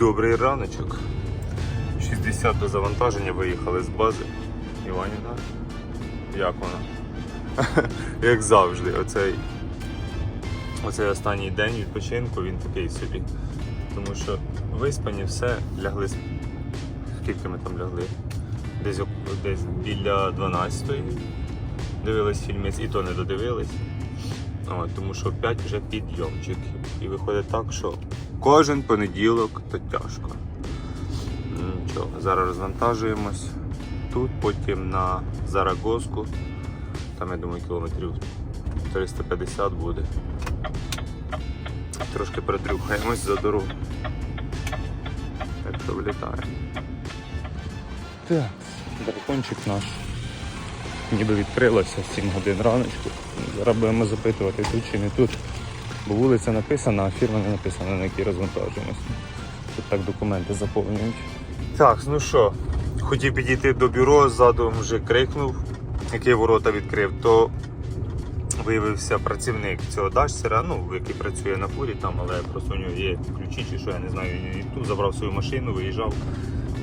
Добрий раночок. 60 до завантаження виїхали з бази. Іванівна, як вона? як завжди, оцей, оцей останній день відпочинку він такий собі. Тому що виспані все, лягли. Скільки ми там лягли? Десь, десь біля 12-ї. Дивились фільмець і то не додивились. От, тому що 5 вже підйомчик. І виходить так, що кожен понеділок то тяжко. Ну, Нічого, зараз розвантажуємось тут, потім на Зарагозку. Там, я думаю, кілометрів 350 буде. Трошки притрюхаємось за дорогу. Так що вилітаємо. Так, дракончик наш. Ніби відкрилося 7 годин раночку. Зараз будемо запитувати тут чи не тут. Бо вулиця написана, а фірма не написана, на якій розвантажуємось. Тут так документи заповнюють. Так, ну що, хотів підійти до бюро, ззаду вже крикнув, який ворота відкрив, то виявився працівник цього дашсера, ну, який працює на фурі там, але просто у нього є ключі чи що, я не знаю, і тут забрав свою машину, виїжджав.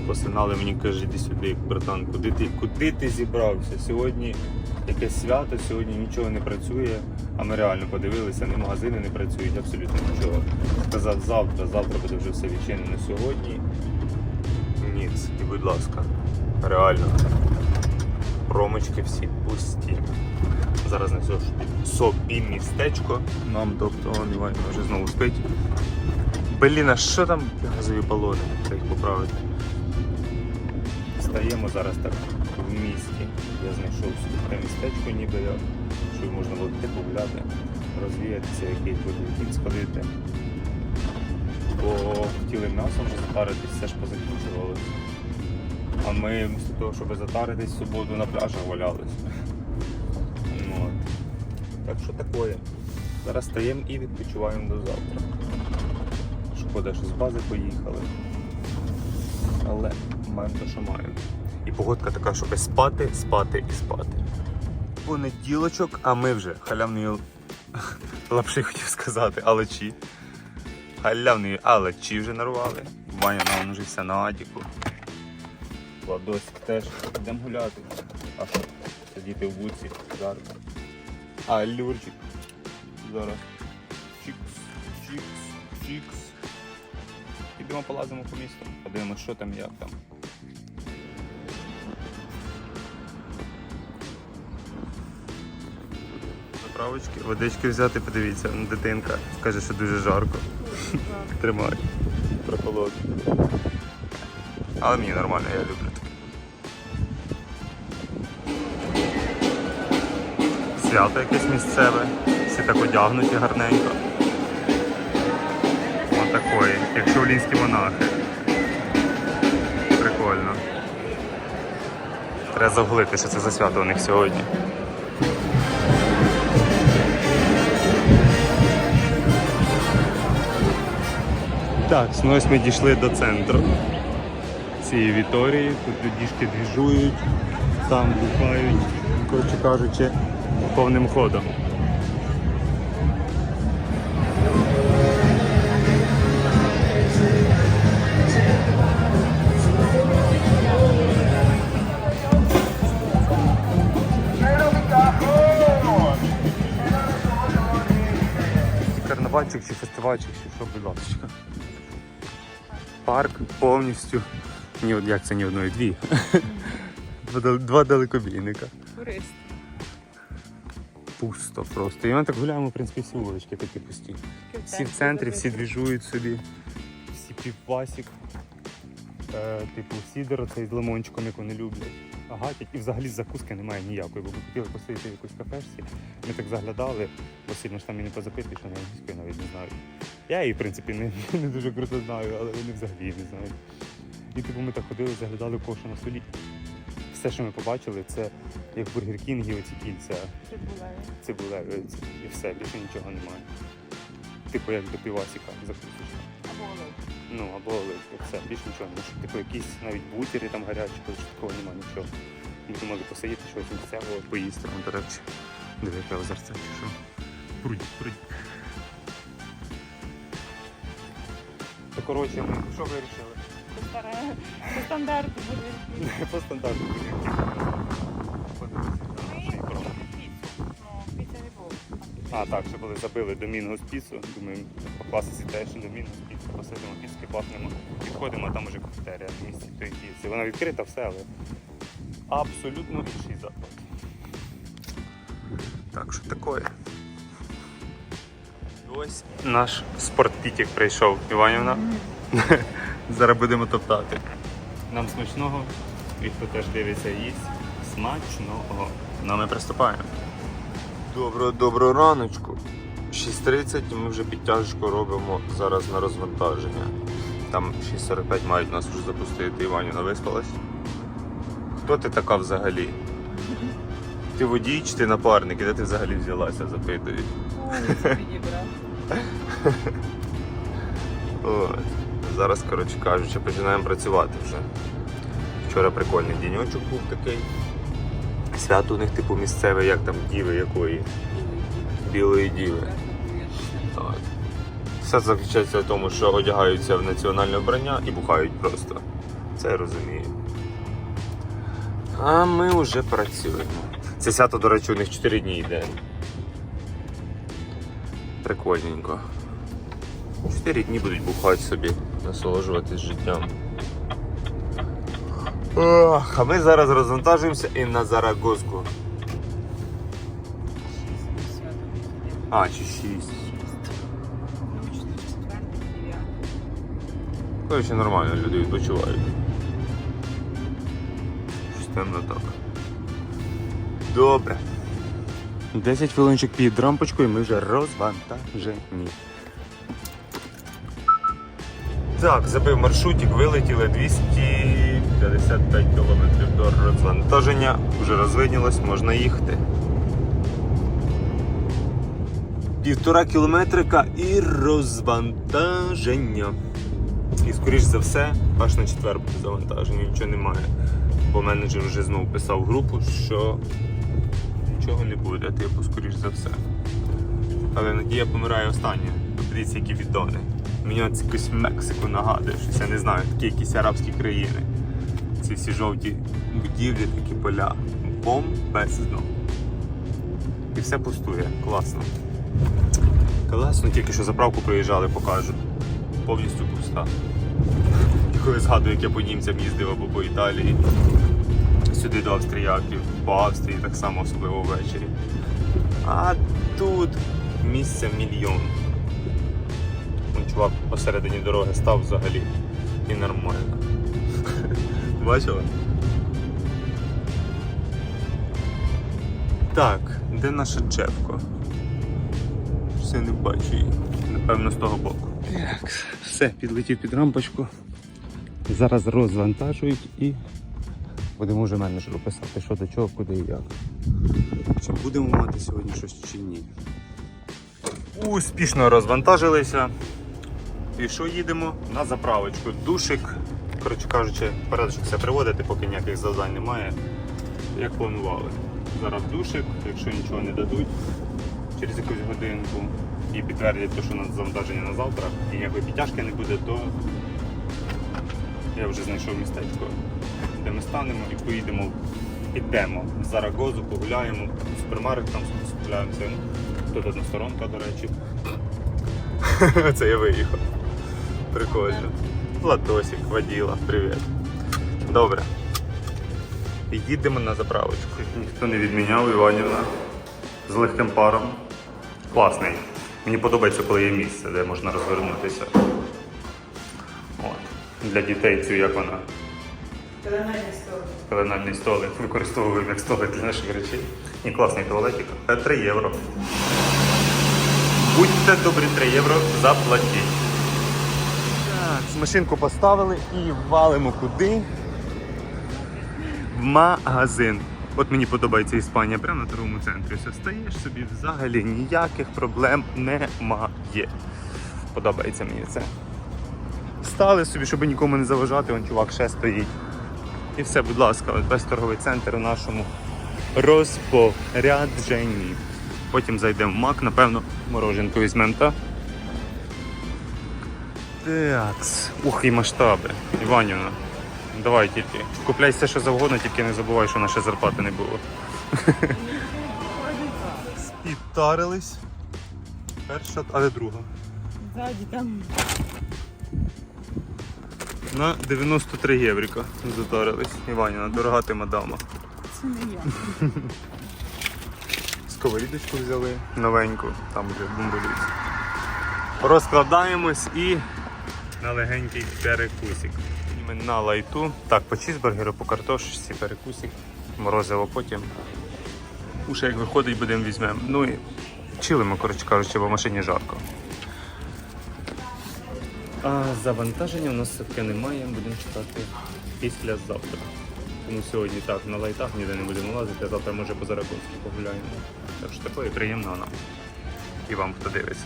Посинали мені, каже, іди сюди, братан, куди ти, куди ти зібрався? Сьогодні якесь свято, сьогодні нічого не працює. А ми реально подивилися, ні магазини не працюють, абсолютно нічого. Сказав завтра, завтра буде вже все відчинено сьогодні. Ніц. І будь ласка, реально. Промочки всі пусті. Зараз не собі містечко. Нам тобто Іван вже знову спить. Блін, а що там газові балони? Треба їх поправити. Стаємо зараз так в місті. Я знайшов таке містечко, ніби як, що можна було піти погуляти, розвіятися, якийсь подвіркін сходити. Бо хотіли м'ясом затаритись, все ж позакінчувалось. А ми вместо того, щоб затаритись в суботу на пляжах валялись. Ну, От. Так що таке. Зараз стаємо і відпочиваємо до завтра. Шкода, що з бази поїхали. Але маємо те, що маємо. Погодка така, щоб спати, спати і спати. Понеділочок, а ми вже халявної л- лапши хотів сказати, алечі. Халявної алечі вже нарвали. Ваня навножився на Адіку. Владосик теж. Йдемо гуляти. А що? Сидіти в буці, жарко. А Люрчик. Зараз. Чікс, чікс, чікс. Підемо полазимо по місту. Подивимось, що там, як там. Заправочки, водички взяти, подивіться, ну, дитинка каже, що дуже жарко. Тримай. Прохолодно. Але мені нормально, я люблю таке. Свято якесь місцеве, всі так одягнуті гарненько. Отакої, як шаолінські монахи. Прикольно. Треба загуглити, що це за свято у них сьогодні. Так, ну ось ми дійшли до центру цієї Віторії. Тут людішки двіжують, там бухають, коротше кажучи, повним ходом. Карнавальчик чи фестивальчик, чи що, будь ласка. Парк повністю. Ні, як це ні одної, дві. Два далекобійника. Турист. Пусто просто. І ми так гуляємо, в принципі, всі вулички такі пусті. Всі в центрі, всі двіжують собі, всі півпасік. Е, типу сідер цей з лимончиком, як вони люблять. Гатять. І взагалі закуски немає ніякої, бо ми хотіли посидіти в якоїсь кафешці. Ми так заглядали, бо сильно ж там і не позапитуєш, що на англійської навіть не знаю. Я її, в принципі, не, не дуже круто знаю, але вони взагалі не знають. І типу ми так ходили, заглядали кого що на столі. Все, що ми побачили, це як Бургер Кінгі оці кільця Прибуває. цибулеві і все, більше нічого немає. Типу як до півасіка закусиш. Або. Ну або оливки, все, більше нічого немає. Типу якісь навіть бутери там гарячі, то такого немає нічого. Ми думали посидіти щось місцевого, поїсти, ну, до речі. Диви, яке озерце чи що. Прудь, прудь. Так закорочуємо. Що вирішили? По стандарту буде. По стандарту. А, так, ще коли забили Домінгос піцу, думаю, по класиці теж Домінгос піцу, посидимо піцки, бахнемо, підходимо, а там уже кафетерія в місті тої піці. Вона відкрита, все, але абсолютно інший заклад. Так, що таке? Ось наш спортпітік прийшов, Іванівна. Зараз будемо топтати. Нам смачного, і хто теж дивиться їсть. Смачного. Ну, ми приступаємо. Доброго доброго раночку. 6.30 і ми вже підтяжку робимо зараз на розвантаження. Там 6.45 мають нас вже запустити. Іванівна виспалась. Хто ти така взагалі? Ти водій чи ти напарник? І де ти взагалі взялася, запитують. От. Зараз, коротше кажучи, починаємо працювати вже. Вчора прикольний діньочок був такий. Свято у них типу місцеве, як там діви якої? Білої діви. От. Все заключається в тому, що одягаються в національне вбрання і бухають просто. Це я розумію. А ми вже працюємо. Це свято, до речі, у них 4 дні йде. Прикольненько. 4 дні будуть бухати собі, насолоджуватись життям. Ох, а ми зараз розвантажуємося і на Зарагозку. А, чи 6. Научно. Коротше, нормально, люди відпочивають. Щось темно так. Добре. 10 хвилинчик під рампочкою ми вже розвантажені. Так, забив маршрутик, вилетіли 255 км до розвантаження. Вже розвиднілось, можна їхати. Півтора кілометрика і розвантаження. І скоріш за все, аж на четвер буде завантаження, нічого немає. Бо менеджер вже знову писав в групу, що нічого не буде, типу, скоріш за все. Але надія помирає останнє. Подивіться, які відони. Мені якусь Мексику нагадує, щось я не знаю, такі якісь арабські країни. Ці всі жовті будівлі, такі поля. Бомбезно. І все пустує. Класно. Класно, тільки що заправку приїжджали, покажу. Повністю пуста. Коли згадую, як я по німцям їздив або по Італії. Сюди до австріяків, по Австрії так само, особливо ввечері. А тут місця мільйон. Чувак посередині дороги став взагалі і нормально. Бачила? Так, де наша Джевко? Все не бачу її. Напевно, з того боку. Так, все, підлетів під рампочку. Зараз розвантажують і будемо вже менеджеру писати, що до чого, куди і як. Чи будемо мати сьогодні щось чи ні. Успішно розвантажилися. І що їдемо? На заправочку. Душик, коротше кажучи, порядочок все приводити, поки ніяких завдань немає. Як планували. Зараз душик, якщо нічого не дадуть через якусь годинку і підтвердять, те, що на завантаження на завтра і ніякої підтяжки не буде, то я вже знайшов містечко, де ми станемо і поїдемо, підемо в Зарагозу, погуляємо, в супермаркет там скупляємося. Тут одна сторонка, до речі. Це я виїхав. Прикольно. Владосик, воділа, привіт. Добре. Їдемо на заправочку. Ніхто не відміняв Іванівна з легким паром. Класний. Мені подобається, коли є місце, де можна розвернутися. От. Для дітей цю як вона. Пеленальний стол. Пеленальний столик використовуємо як столик для наших речей. І класний туалетик. Е, 3 євро. Будьте добрі, 3 євро заплатіть. Машинку поставили і валимо куди? В магазин. От мені подобається Іспанія, прямо на торговому центрі. Все стаєш собі взагалі ніяких проблем немає. Подобається мені це. Стали собі, щоб нікому не заважати, вон чувак ще стоїть. І все, будь ласка, весь торговий центр у нашому розпорядженні. Потім зайдемо в мак, напевно, мороженку візьмемо, так? Такс. Ух, і масштаби. Іванівна. Давай тільки. Купляй все, що завгодно, тільки не забувай, що наше зарплати не було. Спітарились. Перша, але друга. Ззаді там На 93 єврика затарились. Іванівна, дорога ти мадама. це не я. Сковорідочку взяли новеньку, там вже бомболюють. Розкладаємось і на легенький перекусик. І Ми на лайту. Так, по чізбургеру, по картошці, перекусик, морозиво потім. Уже як виходить, будемо візьмемо. Ну і чилимо, коротше кажучи, бо в машині жарко. А завантаження у нас таке немає, будемо чекати післязавтра. Тому сьогодні так, на лайтах ніде не будемо лазити, а завтра може по Зарагонську погуляємо. Так що такое приємно нам. І вам, хто дивиться.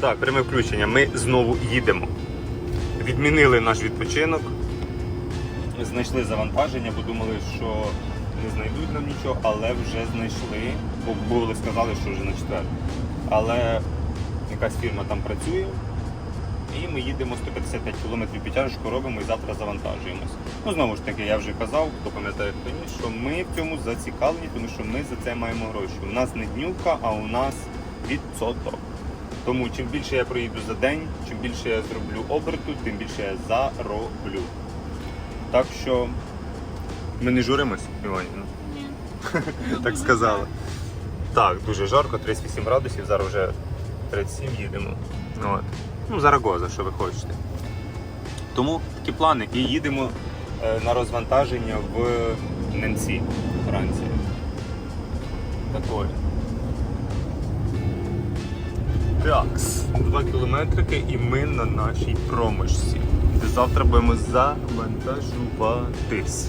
Так, пряме включення. Ми знову їдемо. Відмінили наш відпочинок. Знайшли завантаження, бо думали, що не знайдуть нам нічого, але вже знайшли, бо були сказали, що вже на четвер. Але якась фірма там працює. І ми їдемо 155 км підтяжку робимо і завтра завантажуємось. Ну знову ж таки, я вже казав, хто пам'ятає хто ні, що ми в цьому зацікавлені, тому що ми за це маємо гроші. У нас не днювка, а у нас відсоток. Тому чим більше я проїду за день, чим більше я зроблю оберту, тим більше я зароблю. Так що ми не журимось, Іванівна. так сказала. Так, дуже жарко, 38 градусів, зараз вже 37 їдемо. Ну, От. Ну, Зарагоза, що ви хочете. Тому такі плани. І їдемо е, на розвантаження в Ненці, Франції. Такое. Такс, 2 кілометрики і ми на нашій промишці, де завтра будемо завантажуватись.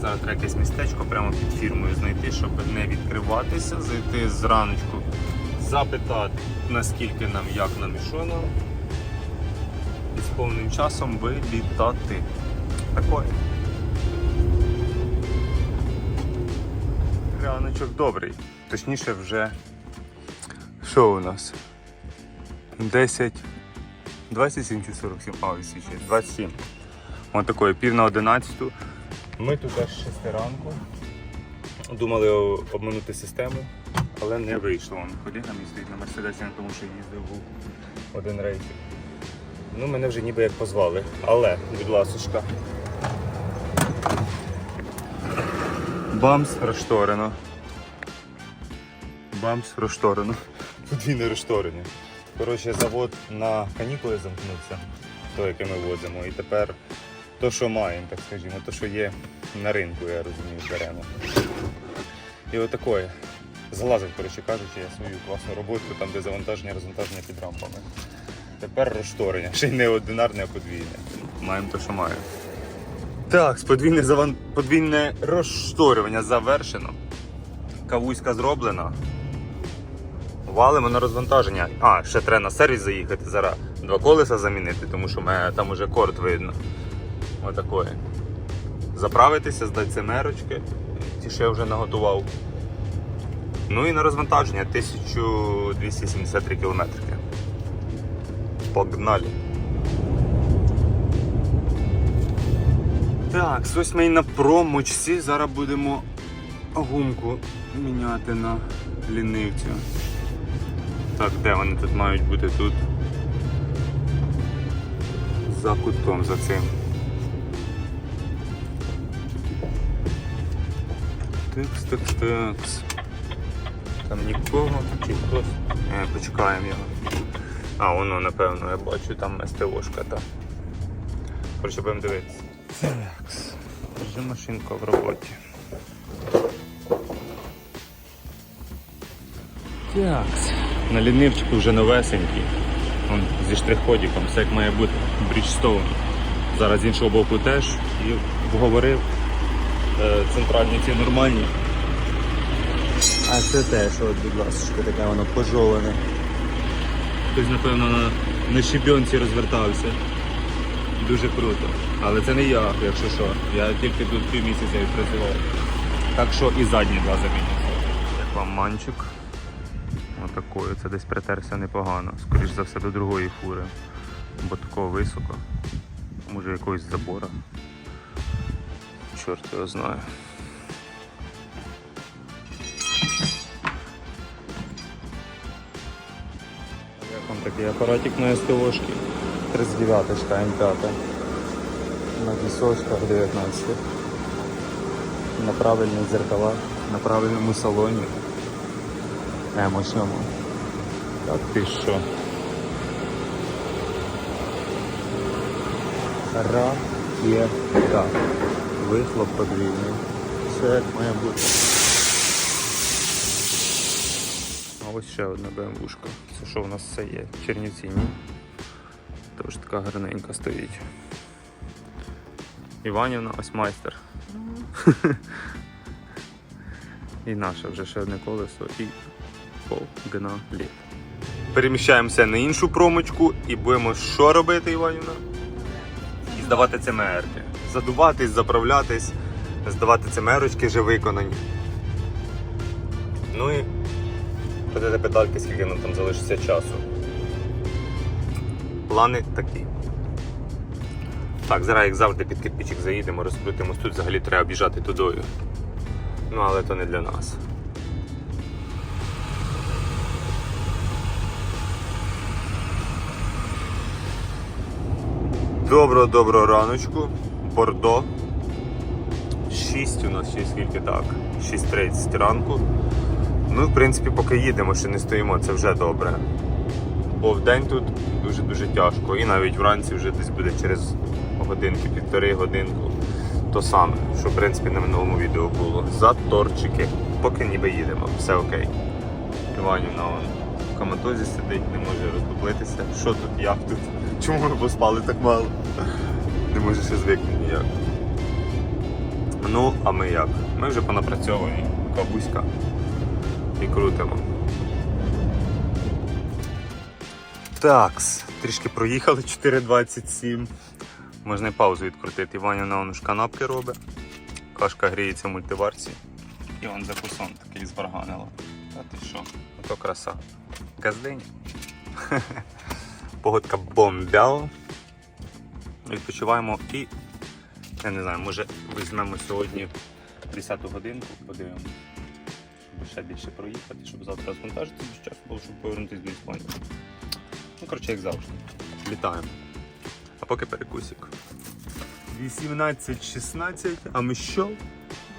Зараз треба якесь містечко прямо під фірмою знайти, щоб не відкриватися, зайти зраночку, запитати, наскільки нам, як нам і що нам. І з повним часом вилітати. Такое. Раночок добрий. Точніше вже. Що у нас? 10. 27 чи 47? А, ось ще 27. Ось такої, пів на 11. Ми тут аж 6 ранку. Думали о- обманути систему, але не вийшло. Вон колега мій стоїть на Мерседесі, тому що їздив був один рейс. Ну, мене вже ніби як позвали. Але, будь ласочка. Бамс розшторено. Бамс розшторено. Подвійне розшторення. Коротше, завод на канікули замкнувся, той, який ми возимо. І тепер то, що маємо, так скажімо, то, що є на ринку, я розумію, беремо. І отакое. Залазив, коротше кажучи, я свою класну роботу, там де завантаження, розвантаження під рампами. Тепер розшторення. Ще й не одинарне, а подвійне. Маємо те, що маємо. Так, подвійне, заван... подвійне розшторювання завершено. Кавуська зроблена. Валимо на розвантаження. А, ще треба на сервіс заїхати зараз. Два колеса замінити, тому що мене там уже корт видно. Отакої. Заправитися, здати семерочки. Ті, що я вже наготував. Ну і на розвантаження 1273 кілометрики. Погнали. Так, ось ми і на промочці. Зараз будемо гумку міняти на лінивцю. Так, де вони тут мають бути тут? За кутком за цим. Тикс, тикс, тикс. Там нікого, чи хтось. Е, почекаємо його. А, воно, напевно, я бачу, там СТОшка, так. Коротше, будемо дивитися. Так. Вже машинка в роботі. Так. На лінивчику вже новесенький. Вон, зі штрих-ходиком, все як має бути. Бріджстоун. Зараз з іншого боку теж. І вговорив. Е, Центральні ці нормальні. А це теж, от, будь ласка, таке воно пожоване. Хтось, напевно, на, на щебінці розвертався. Дуже круто. Але це не я, якщо що. Я тільки тут пів місяця відпрацював. Так що і задні два замінюються. Як вам манчик? Отакою, це десь притерся непогано. Скоріш за все до другої фури. бо такого високо. Може якогось забора. Чорт його знає. Як вам такий апаратик на СТОшки? 39 М5. На вісочках 19. На правильних зеркалах, на правильному салоні. Емочному. Так ти що? Ракета. Вихлоп подвійний. Все як має бути. А ось ще одна БМВушка. Це що у нас це є? Чернівці, ні? Тож така гарненька стоїть. Іванівна, ось майстер. І наше вже ще одне колесо і погнали. Переміщаємося на іншу промочку і будемо що робити, Іванівна? І здавати ЦМРки. Задуватись, заправлятись, здавати ЦМРочки вже виконані. Ну і ходити педальки, скільки нам там залишиться часу. Плани такі. Так, зараз як завжди під кирпичик заїдемо, розкрутимось. Тут взагалі треба біжати тудою. Ну, але то не для нас. Доброго доброго раночку. Бордо. 6 у нас ще скільки так. 6.30 ранку. Ну, в принципі, поки їдемо, ще не стоїмо, це вже добре. Бо вдень тут дуже-дуже тяжко. І навіть вранці вже десь буде через годинки, півтори годинку. То саме, що в принципі на минулому відео було. Заторчики. Поки ніби їдемо, все окей. Іванівна он в коматозі сидить, не може розкуплитися. Що тут, як тут? Чому ми поспали так мало? Не може ще звикнути ніяк. Ну, а ми як? Ми вже понапрацьовані. Кабуська. І крутимо. Такс, трішки проїхали 4.27. Можна і паузу відкрутити. Ваня на воно ж канапки робить. Кашка гріється в мультиварці. І он закусон такий зварганило. Та ти що? Ото краса. Газдині. Погодка бомбяла. Відпочиваємо і я не знаю, може візьмемо сьогодні 10 годинку, подивимося. Щоб ще більше проїхати, щоб завтра звантажити без часу було, щоб повернутися до Іспанії. Ну, коротше, як завжди. Літаємо. А поки перекусик. 18-16, а ми що?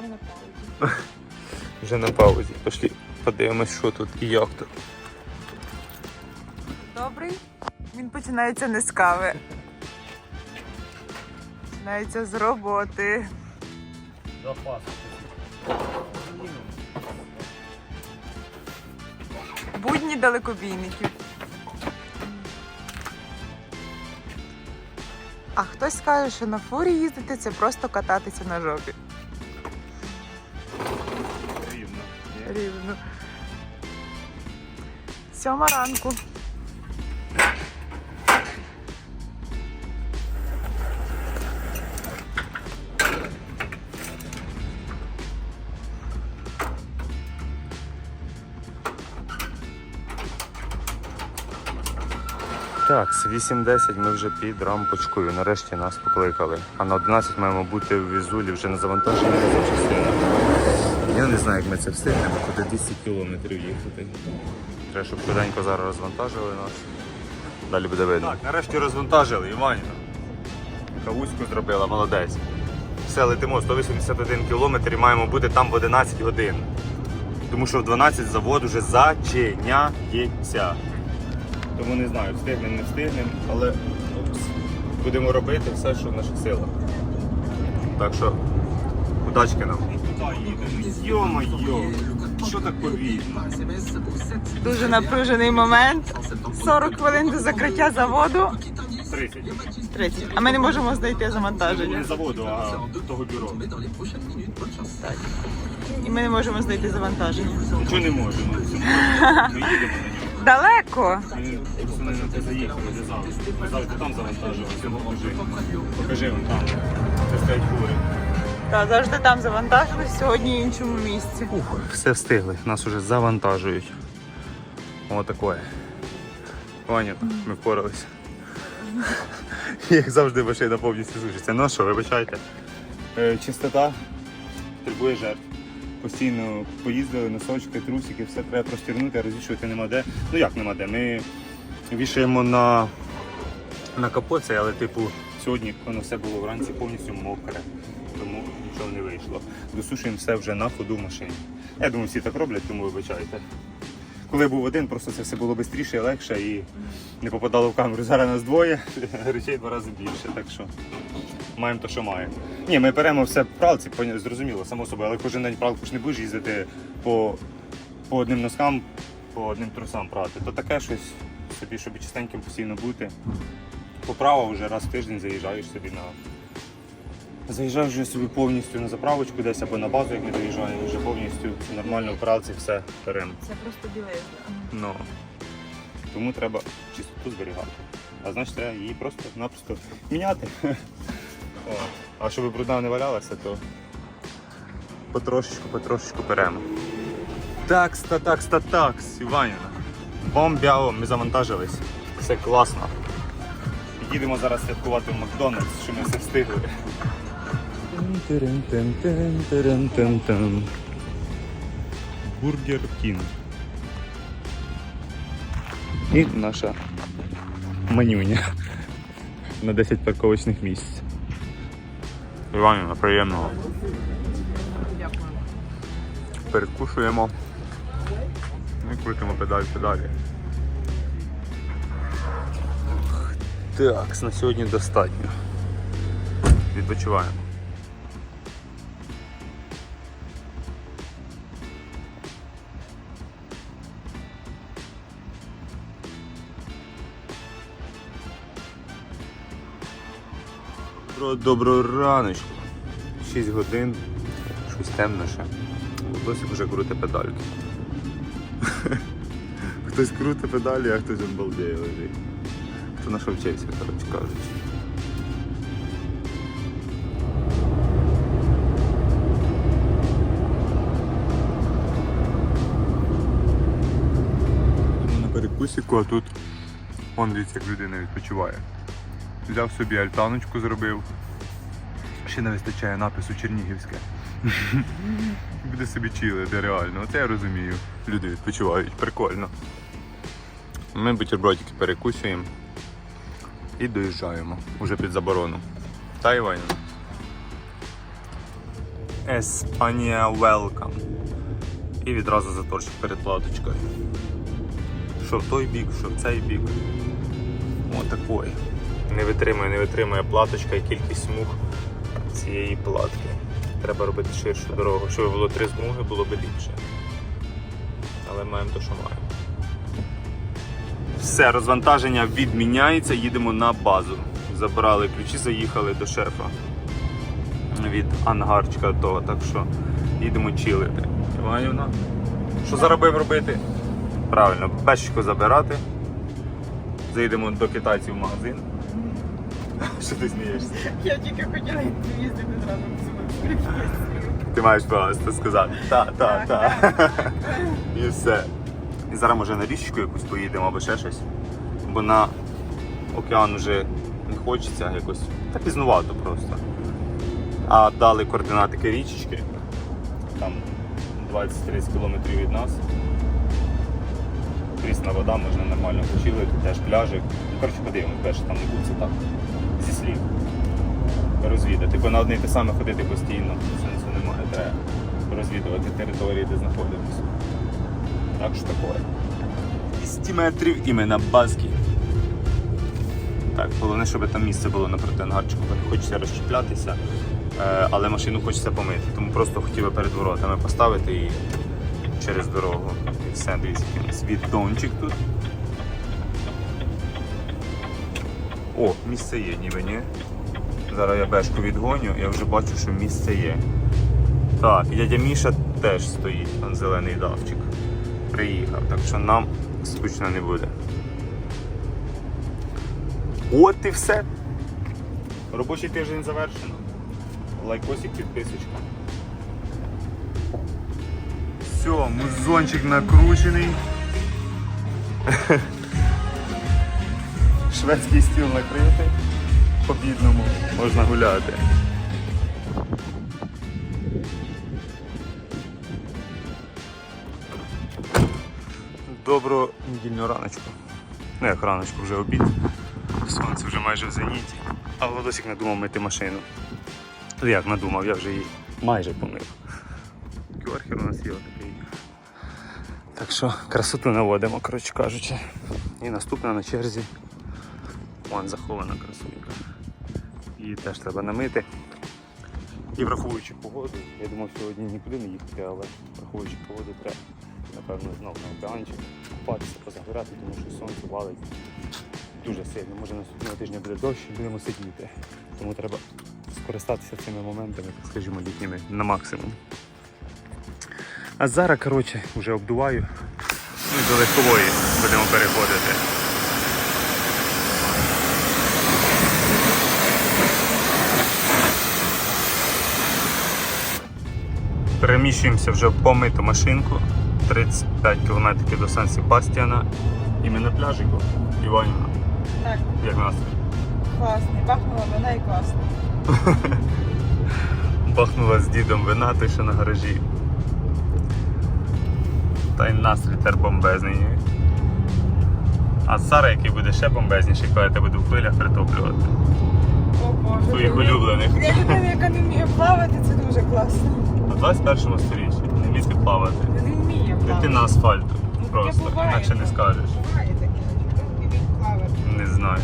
Ми на паузі. Вже на паузі. Пошли подивимось, що тут і як тут. Починається не з кави. Починається з роботи. Будні далекобійників. А хтось скаже, що на фурі їздити це просто кататися на жопі. Рівно. Рівно. Сьома ранку. Так, з 8.10 ми вже під рампочкою. Нарешті нас покликали. А на 11 маємо бути в Візулі вже на завантаженні запчастини. Я не знаю, як ми це встигнемо, куди 200 кілометрів їхати. Треба, щоб швиденько зараз розвантажили нас. Далі буде видно. Так, нарешті розвантажили, Іванівна. Кавуську зробила, молодець. Все, летимо 181 кілометр і маємо бути там в 11 годин. Тому що в 12 завод вже зачиняється. Тому не знаю, встигнемо, не встигнемо, але опс, будемо робити все, що в наших силах. Так що, удачки нам. Йо-моє, що так повільно? Дуже напружений момент. 40 хвилин до закриття заводу. 30. 30. А ми не можемо знайти завантаження. Не заводу, а того бюро. І ми не можемо знайти завантаження. Нічого не можемо. Ми їдемо. Далеко. Завжди. Там завантажували. Цього покажи. Вон там. Це стоять фури. Та завжди там завантажили, сьогодні в іншому місці. Ух, все встигли, нас уже завантажують. Отакое. Ваня, ми впоралися. Як завжди машина повністю сушиться. Ну а що, вибачайте. Е, чистота требує жертв. Постійно поїздили, носочки, трусики, все треба простірнути, а розвішувати нема де. Ну як нема де? Ми вішаємо на, на капоці, але типу сьогодні воно все було вранці повністю мокре, тому нічого не вийшло. Досушуємо все вже на ходу в машині. Я думаю, всі так роблять, тому вибачайте. Коли був один, просто це все було швидше і легше і не попадало в камеру. Зараз нас двоє, речей два рази більше. Так що маємо то, що маємо. Ні, ми беремо все в пралці, зрозуміло, само собою, але кожен день пралку ж не будеш їздити по, по одним носкам, по одним трусам прати. То таке щось собі, щоб чистеньким постійно бути. Поправа вже раз в тиждень заїжджаєш собі на. Заїжджаєш вже собі повністю на заправочку десь або на базу, як ми доїжджаємо, вже повністю нормально в пралці все беремо. Це просто білизна. Ну, тому треба чистоту зберігати. А значить, треба її просто-напросто міняти. А щоб брудна не валялася, то потрошечку, потрошечку беремо. Такс, та такс, та такс, Іванівна. Бомбяо, ми завантажились. Все класно. Їдемо зараз святкувати в Макдональдс, що ми все встигли. Бургер Кінг. І наша манюня на 10 парковочних місць. Іванівна, приємного. Дякую. Перекушуємо. І крутимо педаль педалі. Так, на сьогодні достатньо. Відпочиваємо. Доброго, доброго раночку. 6 годин, щось темно ще. Досі вже крути педальки. Хтось крути педалі, а хтось он балдеє лежить. Хто на вчився, коротше кажучи. На перекусіку, а тут вон дивіться, як людина відпочиває. Взяв собі альтаночку зробив. Ще не вистачає напису Чернігівське. Буде собі чилити, реально. Оце я розумію. Люди відпочивають, прикольно. Ми бутербродики перекусуємо і доїжджаємо уже під заборону. Та Іванівна. Еспанія welcome. І відразу заторчик перед платочкою. Що в той бік, що в цей бік. Отакої. Не витримує, не витримує платочка і кількість смуг цієї платки. Треба робити ширшу дорогу. Щоб було три смуги, було б ліпше. Але маємо те, що маємо. Все, розвантаження відміняється, їдемо на базу. Забрали ключі, заїхали до шефа від ангарчика того, так що їдемо чилити. Іванівна, що заробив робити? Правильно, пещику забирати. Заїдемо до китайців в магазин. Що ти смієшся? Я тільки хотіла їздити зразу в Ти маєш це сказати. Та, та, та. І все. І зараз може на річку якусь поїдемо або ще щось. Бо на океан вже не хочеться якось. Та пізнувато просто. А дали координатики річечки. Там 20-30 кілометрів від нас. Прісна вода, можна нормально почилити, теж пляжик. Ну, коротше, подивимось, перше там не буде так. Зі слів розвідати. Бо на одне те саме ходити постійно сенсу немає. Треба розвідувати території, де знаходимося. Так що таке. 200 метрів і ми на базкі. Так, головне, щоб там місце було напроти ангарчику, бо не хочеться розчіплятися, е, але машину хочеться помити. Тому просто хотів перед воротами поставити і через дорогу. І все, дивіться, нас тут. Місце є ніби, ні? Зараз я бешку відгоню, я вже бачу, що місце є. Так, і дядя Міша теж стоїть, там зелений давчик. Приїхав, так що нам скучно не буде. От і все. Робочий тиждень завершено. Лайкосик, підписочка. Все, музончик накручений. Шведський стіл накритий. По бідному можна гуляти. Доброго недільного раночку. Ну як раночку, вже обід. Сонце вже майже в зеніті. А Владосик надумав мити машину. Ну як надумав, я вже її майже помив. Кюархер у нас є отакий. Так що красоту наводимо, коротше кажучи. І наступна на черзі. Вон захована красунька. Її теж треба намити. І враховуючи погоду, я думав сьогодні нікуди не їхати, але враховуючи погоду, треба, напевно, знову на океанчик купатися, позагорати, тому що сонце валить дуже сильно. Може наступного тижня буде дощ і будемо сидіти. Тому треба скористатися цими моментами, скажімо, літніми на максимум. А зараз, коротше, вже обдуваю. Ну і до легкової будемо переходити. Переміщуємося вже в помиту машинку. 35 км до Сан Себастьяна. І ми на пляжику. Іванівна, Так, як нас класний. Бахнула вона і класно. бахнула з дідом вина, той ще на гаражі. Та й настрій тепер бомбезний. А Сара, який буде ще бомбезніший, коли я тебе буду в хвилях притоплювати. О Боже. Твоїх улюблених. Для людини, яка не вміє плавати, це дуже класно. У 21 сторіччі не вміти плавати. Не вміє плавати. Дитина асфальту. Ну, Просто, буває, інакше не скажеш. Буває таке, не вміє плавати. Не знаю.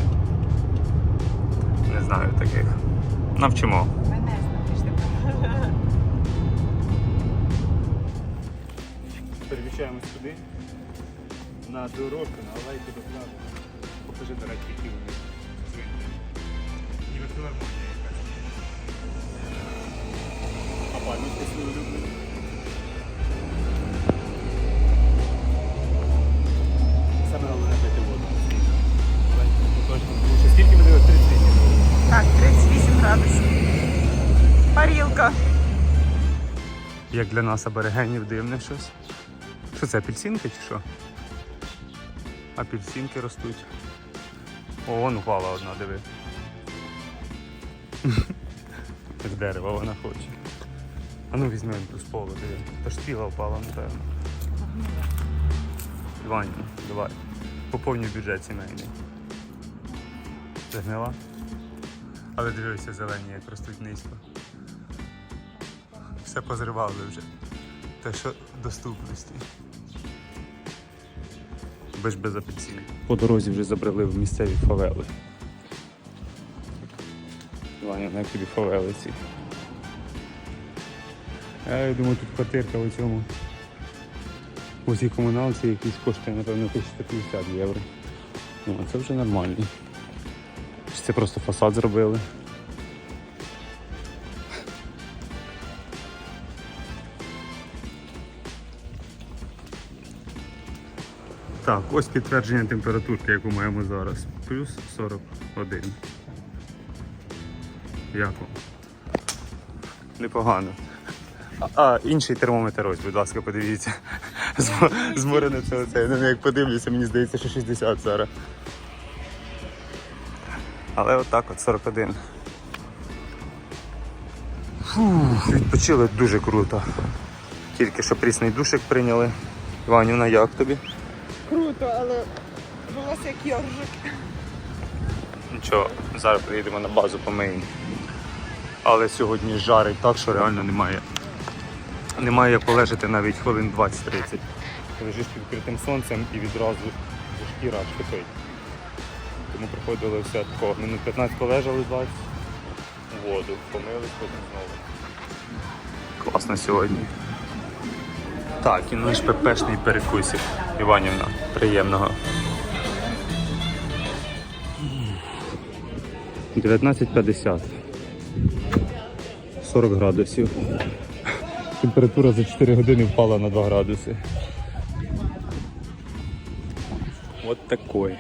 Не знаю таких. Навчимо. Мене знаєш. Переміщаємось туди. На дорожку, на алейку до пляжу. Покажи, до речі, які вони Саме головне пити воду. Скільки ми дивилися? 30 Так, 38 градусів. Парілка. Як для нас аборигенів дивне щось. Що це, апельсинки чи що? Апельсинки ростуть. О, вон упала одна, диви. З дерева вона хоче. А ну візьмемо ту з полу, диви. Та ж спіла впала, напевно. Іваню, давай. Поповнюй бюджет сімейний. Загнила? Але дивися, зелені, як ростуть низько. Все позривали вже. Те, що доступності. Без без апельсинів. По дорозі вже забрали в місцеві фавели. Ваня, як тобі фавели ці. Я думаю, тут квартирка у цьому. У цій комуналці якісь коштує, напевно, 1150 євро. Ну, а це вже нормально. Це просто фасад зробили? Так, ось підтвердження температурки, яку маємо зараз. Плюс 41. Як? Непогано. А, інший термометр ось, будь ласка, подивіться. Зм- Зморене це оце. Ну, як подивлюся, мені здається, що 60 зараз. Але отак от 41. Фух, відпочили дуже круто. Тільки що прісний душик прийняли. Іванівна, як тобі? Круто, але волосся як йоржик. Нічого, зараз приїдемо на базу помиємо. Але сьогодні жарить так, що реально немає. Немає як полежати навіть хвилин 20-30. Лежиш під відкритим сонцем і відразу шкіра кипить. Тому приходили все такого. Минут 15 полежали 20 у воду, помились, потім знову. Класно сьогодні. Так, і наш ППшний перекусик. Іванівна, приємного. 19.50. 40 градусів. Температура за 4 години впала на 2 градуси. Вот такой.